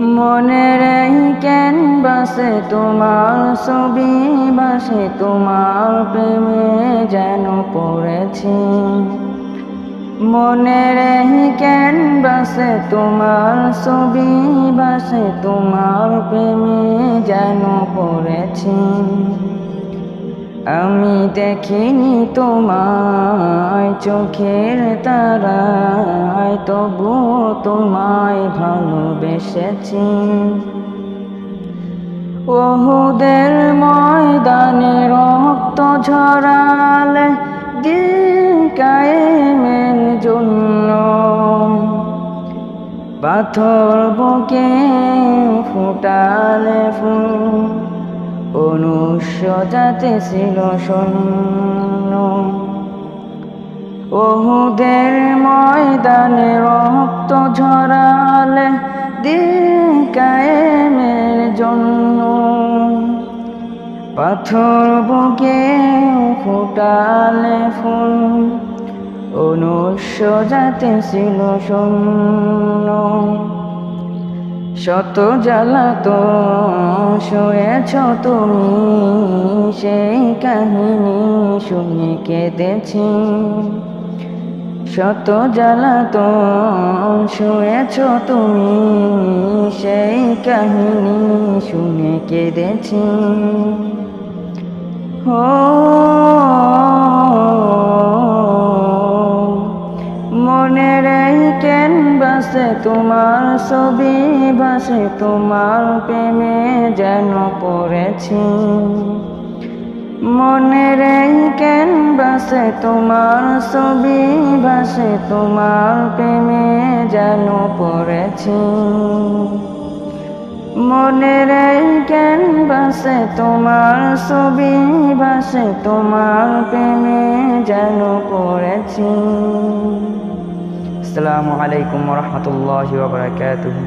মনের কেন বাসে তোমার ছবি বাসে, তোমার প্রেমে যেন পড়েছি। মনের কেন বাসে তোমার ছবি বাসে, তোমার প্রেমে যেন পড়েছি। আমি দেখিনি তোমায় চোখের তারায়, তবুও তোমায় ভালোবেসেছি ওহুদের ময়দানে রক্ত ঝরালে দিন জন্য। পাথর বুকে ফুটালে ফুল অনুষ্য যাতে ছিল শূন্য। ওহুদের ময়দানে রক্ত ঝরালে পাথর বুকে ফুটালে ফুল, অনুষ্য যাতে ছিল শূন্য। শত জ্বালাত শুয়েছ তুমি, সেই কাহিনী শুনে কেঁদেছি। শত জ্বালাত শুয়েছ তুমি, সেই কাহিনী শুনে কেঁদেছি। মনের কেন বাসে, তোমার ছবি বাসে, তোমার প্রেমে যেন পড়েছি। মনের কেন বাসে, তোমার ছবি বাসে, তোমার প্রেমে যেন পড়েছি। বাসে তোমার ছবি বাসে তোমার প্রেমে যেন পড়েছি। আসসালামু আলাইকুম রহমতুল্লাহ বারকাতুহ।